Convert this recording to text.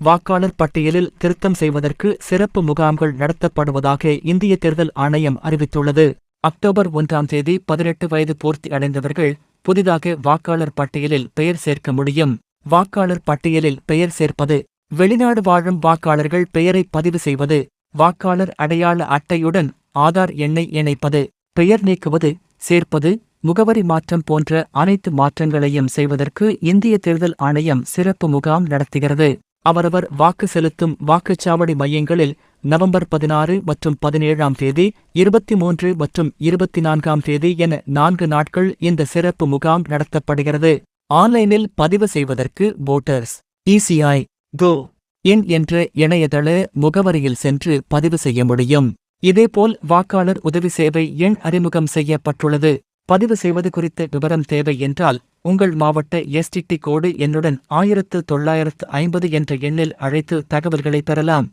வாக்காளர் பட்டியலில் திருத்தம் செய்வதற்கு சிறப்பு முகாம்கள் நடத்தப்படுவதாக இந்திய தேர்தல் ஆணையம் அறிவித்துள்ளது. அக்டோபர் ஒன்றாம் தேதி பதினெட்டு வயது பூர்த்தி அடைந்தவர்கள் புதிதாக வாக்காளர் பட்டியலில் பெயர் சேர்க்க முடியும். வாக்காளர் பட்டியலில் பெயர் சேர்ப்பது வெளிநாடு வாழும் வாக்காளர்கள் பெயரை பதிவு செய்வது வாக்காளர் அடையாள அட்டையுடன் ஆதார் எண்ணை இணைப்பது பெயர் நீக்குவது சேர்ப்பது முகவரி மாற்றம் போன்ற அனைத்து மாற்றங்களையும் செய்வதற்கு இந்திய தேர்தல் ஆணையம் சிறப்பு முகாம் நடத்துகிறது. அவரவர் வாக்கு செலுத்தும் வாக்குச்சாவடி மையங்களில் நவம்பர் பதினாறு மற்றும் பதினேழாம் தேதி இருபத்தி மூன்று மற்றும் இருபத்தி நான்காம் தேதி என நான்கு நாட்கள் இந்த சிறப்பு முகாம் நடத்தப்படுகிறது. ஆன்லைனில் பதிவு செய்வதற்கு வோட்டர்ஸ் இசிஐ கோ இன் என்ற இணையதள முகவரியில் சென்று பதிவு செய்ய முடியும். இதேபோல் வாக்காளர் உதவி சேவை எண் அறிமுகம் செய்யப்பட்டுள்ளது. பதிவு செய்வது குறித்த விவரம் தேவை என்றால் உங்கள் மாவட்ட எஸ்டிடி கோடு எண்ணுடன் ஆயிரத்து தொள்ளாயிரத்து ஐம்பது என்ற எண்ணில் அழைத்து தகவல்களை பெறலாம்.